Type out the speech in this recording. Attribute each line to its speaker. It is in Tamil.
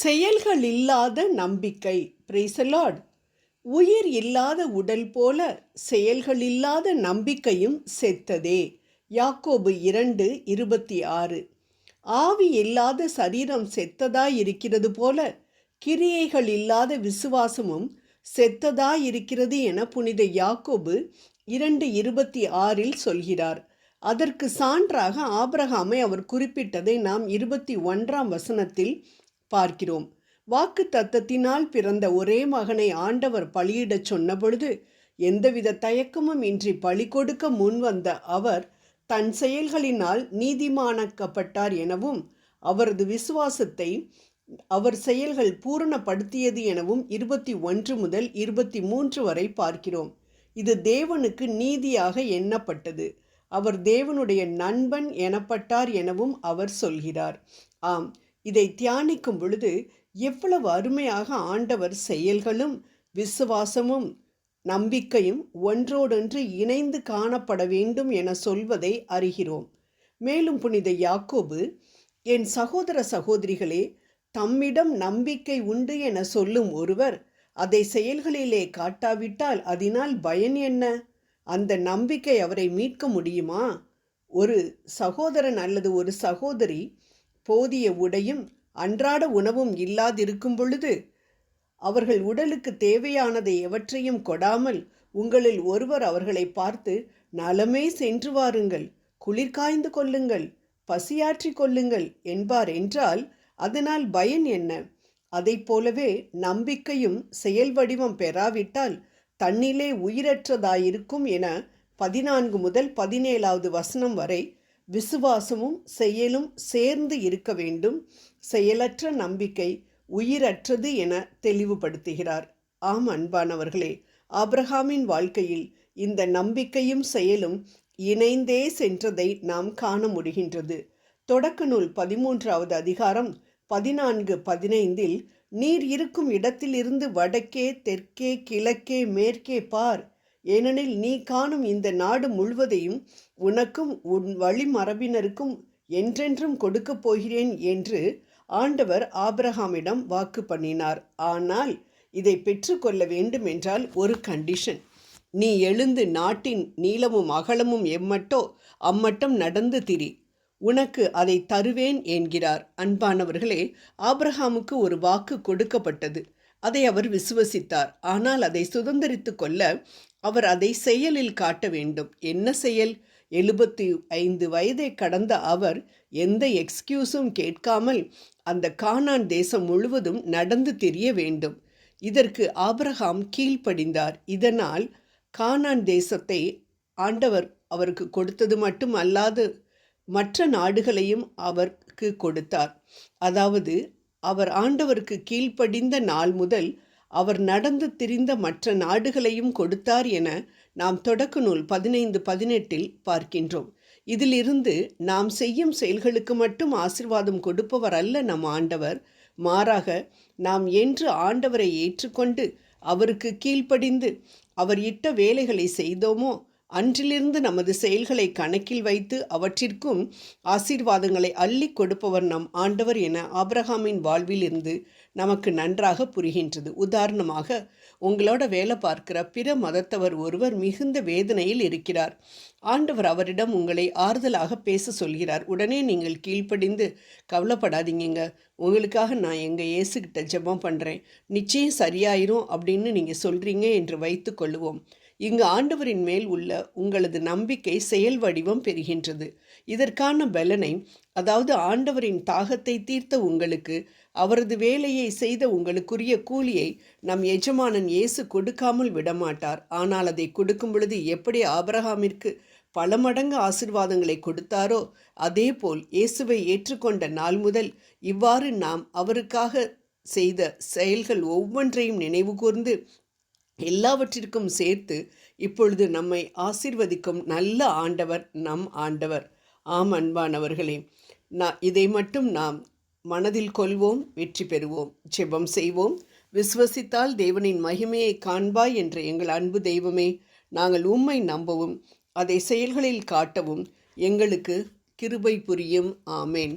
Speaker 1: செயல்கள் இல்லாத நம்பிக்கை பிரைசலாட் உயிர் இல்லாத உடல் போல செயல்கள் இல்லாத நம்பிக்கையும் செத்ததே. யாக்கோபு இரண்டு இருபத்தி ஆறு. ஆவி இல்லாத சரீரம் செத்ததாயிருக்கிறது போல கிரியைகள் இல்லாத விசுவாசமும் செத்ததாய் இருக்கிறது என புனித யாக்கோபு இரண்டு இருபத்தி ஆறில் சொல்கிறார். அதற்கு சான்றாக ஆபிரகாமை அவர் குறிப்பிட்டதை நாம் இருபத்தி ஒன்றாம் வசனத்தில் பார்க்கிறோம். வாக்கு தத்தத்தினால் பிறந்த ஒரே மகனை ஆண்டவர் பலியிடச் சொன்னபொழுது எந்தவித தயக்கமும் இன்றி பலி கொடுக்க முன்வந்த அவர் தன் செயல்களினால் நீதிமானாக்கப்பட்டார் எனவும் அவரது விசுவாசத்தை அவர் செயல்கள் பூரணப்படுத்தியது எனவும் இருபத்தி ஒன்று முதல் இருபத்தி மூன்று வரை பார்க்கிறோம். இது தேவனுக்கு நீதியாக எண்ணப்பட்டது. அவர் தேவனுடைய நண்பன் எனப்பட்டார் எனவும் அவர் சொல்கிறார். ஆம் இதை தியானிக்கும் பொழுது எவ்வளவு அருமையாக ஆண்டவர் செயல்களும் விசுவாசமும் நம்பிக்கையும் ஒன்றோடொன்று இணைந்து காணப்பட வேண்டும் என சொல்வதை அறிகிறோம். மேலும் புனித யாக்கோபு என் சகோதர சகோதரிகளே தம்மிடம் நம்பிக்கை உண்டு என சொல்லும் ஒருவர் அதை செயல்களிலே காட்டாவிட்டால் அதனால் பயன் என்ன? அந்த நம்பிக்கை அவரை மீட்க முடியுமா? ஒரு சகோதரன் அல்லது ஒரு சகோதரி போதிய உடையும் அன்றாட உணவும் இல்லாதிருக்கும் பொழுது அவர்கள் உடலுக்கு தேவையானதை எவற்றையும் கொடாமல் உங்களில் ஒருவர் அவர்களை பார்த்து நலமே சென்று வாருங்கள் குளிர்காய்ந்து கொள்ளுங்கள் பசியாற்றி கொள்ளுங்கள் என்பார். என்றால் அதனால் பயன் என்ன? அதை போலவே நம்பிக்கையும் செயல் வடிவம் பெறாவிட்டால் தன்னிலே உயிரற்றதாயிருக்கும் என பதினான்கு முதல் பதினேழாவது வசனம் வரை விசுவாசமும் செயலும் சேர்ந்து இருக்க வேண்டும். செயலற்ற நம்பிக்கை உயிரற்றது என தெளிவுபடுத்துகிறார். ஆம் அன்பானவர்களே ஆப்ரஹாமின் வாழ்க்கையில் இந்த நம்பிக்கையும் செயலும் இணைந்தே சென்றதை நாம் காண முடிகின்றது. தொடக்க நூல் பதிமூன்றாவது அதிகாரம் பதினான்கு பதினைந்தில் நீர் இருக்கும் இடத்திலிருந்து வடக்கே தெற்கே கிழக்கே மேற்கே பார் ஏனெனில் நீ காணும் இந்த நாடு முழுவதையும் உனக்கும் உன் வழிமரபினருக்கும் என்றென்றும் கொடுக்கப் போகிறேன் என்று ஆண்டவர் ஆபிரஹாமிடம் வாக்கு பண்ணினார். ஆனால் இதை பெற்றுக்கொள்ள வேண்டும் என்றால் ஒரு கண்டிஷன் நீ எழுந்து நாட்டின் நீளமும் அகலமும் எம்மட்டோ அம்மட்டம் நடந்து திரி. உனக்கு அதை தருவேன் என்கிறார். அன்பானவர்களே ஆபிரஹாமுக்கு ஒரு வாக்கு கொடுக்கப்பட்டது. அதை அவர் விசுவசித்தார். ஆனால் அதை சுதந்திரித்து கொள்ள அவர் அதை செயலில் காட்ட வேண்டும். என்ன செயல்? எழுபத்தி ஐந்து வயதை கடந்த அவர் எந்த எக்ஸ்கியூஸும் கேட்காமல் அந்த கானான் தேசம் முழுவதும் நடந்து தெரிய வேண்டும். இதற்கு ஆபிரகாம் கீழ்ப்படிந்தார். இதனால் கானான் தேசத்தை ஆண்டவர் அவருக்கு கொடுத்தது மட்டும் அல்லாது மற்ற நாடுகளையும் அவருக்கு கொடுத்தார். அதாவது அவர் ஆண்டவருக்கு கீழ்ப்படிந்த நாள் முதல் அவர் நடந்து திரிந்த மற்ற நாடுகளையும் கொடுத்தார் என நாம் தொடக்க நூல் பதினைந்து பதினெட்டில் பார்க்கின்றோம். இதிலிருந்து நாம் செய்யும் செயல்களுக்கு மட்டும் ஆசிர்வாதம் கொடுப்பவர் அல்ல நம் ஆண்டவர். மாறாக நாம் என்று ஆண்டவரை ஏற்றுக்கொண்டு அவருக்கு கீழ்ப்படிந்து அவர் இட்ட வேலைகளை செய்தோமோ அன்றிலிருந்து நமது செயல்களை கணக்கில் வைத்து அவற்றிற்கும் ஆசீர்வாதங்களை அள்ளி கொடுப்பவர் நம் ஆண்டவர் என ஆப்ரஹாமின் வாழ்விலிருந்து நமக்கு நன்றாக புரிகின்றது. உதாரணமாக உங்களோட வேலை பார்க்கிற பிற மதத்தவர் ஒருவர் மிகுந்த வேதனையில் இருக்கிறார். ஆண்டவர் அவரிடம் உங்களை ஆறுதலாக பேச சொல்கிறார். உடனே நீங்கள் கீழ்ப்படிந்து கவலைப்படாதீங்க. உங்களுக்காக நான் எங்கள் இயேசுகிட்ட ஜெபம் பண்ணுறேன் நிச்சயம் சரியாயிரும் அப்படின்னு நீங்கள் சொல்கிறீங்க என்று வைத்து கொள்ளுவோம். இங்கு ஆண்டவரின் மேல் உள்ள உங்களது நம்பிக்கை செயல் வடிவம் பெறுகின்றது. இதற்கான பலனை அதாவது ஆண்டவரின் தாகத்தை தீர்த்த உங்களுக்கு அவரது வேலையை செய்த உங்களுக்குரிய கூலியை நம் எஜமானன் இயேசு கொடுக்காமல் விடமாட்டார். ஆனால் அதை கொடுக்கும் பொழுது எப்படி ஆபரகாமிற்கு பல மடங்கு ஆசிர்வாதங்களை கொடுத்தாரோ அதேபோல் இயேசுவை ஏற்றுக்கொண்ட நாள் முதல் இவ்வாறு நாம் அவருக்காக செய்த செயல்கள் ஒவ்வொன்றையும் நினைவு கூர்ந்து எல்லாவற்றிற்கும் சேர்த்து இப்பொழுது நம்மை ஆசிர்வதிக்கும் நல்ல ஆண்டவர் நம் ஆண்டவர். ஆம் அன்பானவர்களே நான் இதை மட்டும் நாம் மனதில் கொள்வோம் வெற்றி பெறுவோம் ஜெபம் செய்வோம். விசுவசித்தால் தேவனின் மகிமையை காண்பாய் என்ற எங்கள் அன்பு தெய்வமே நாங்கள் உம்மை நம்பவும் அதை செயல்களில் காட்டவும் எங்களுக்கு கிருபை புரியும். ஆமேன்.